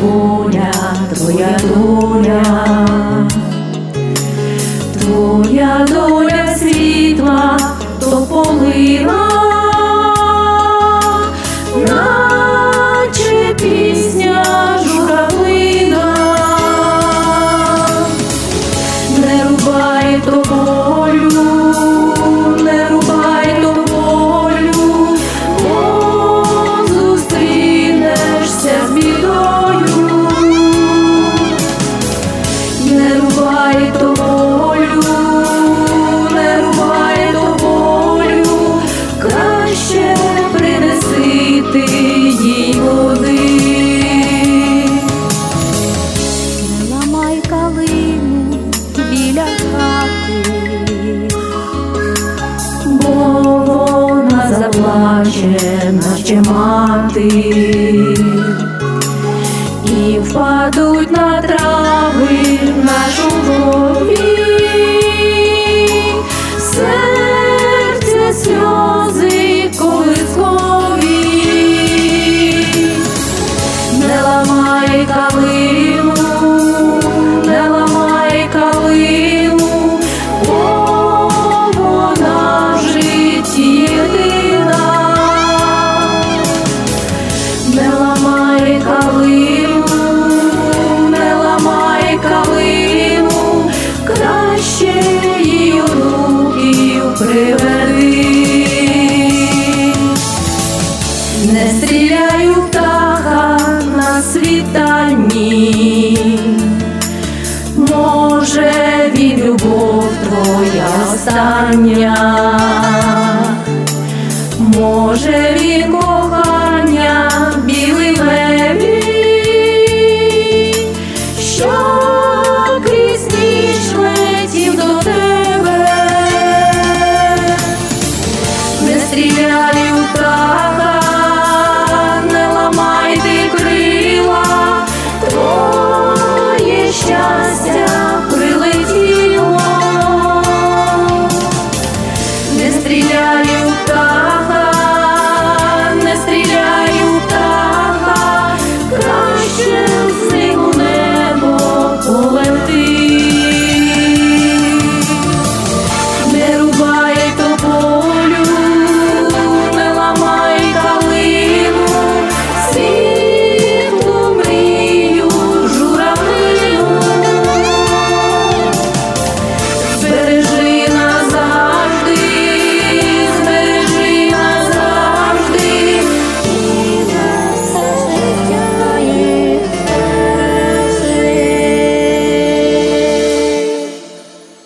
доля, твоя доля. ще мати, і впадуть на трави в нашу голові, серце сльози колискові, не ламай калини. кохання, може він кохання, білий лебідь, що крізь ніч летів до тебе, не стріляй.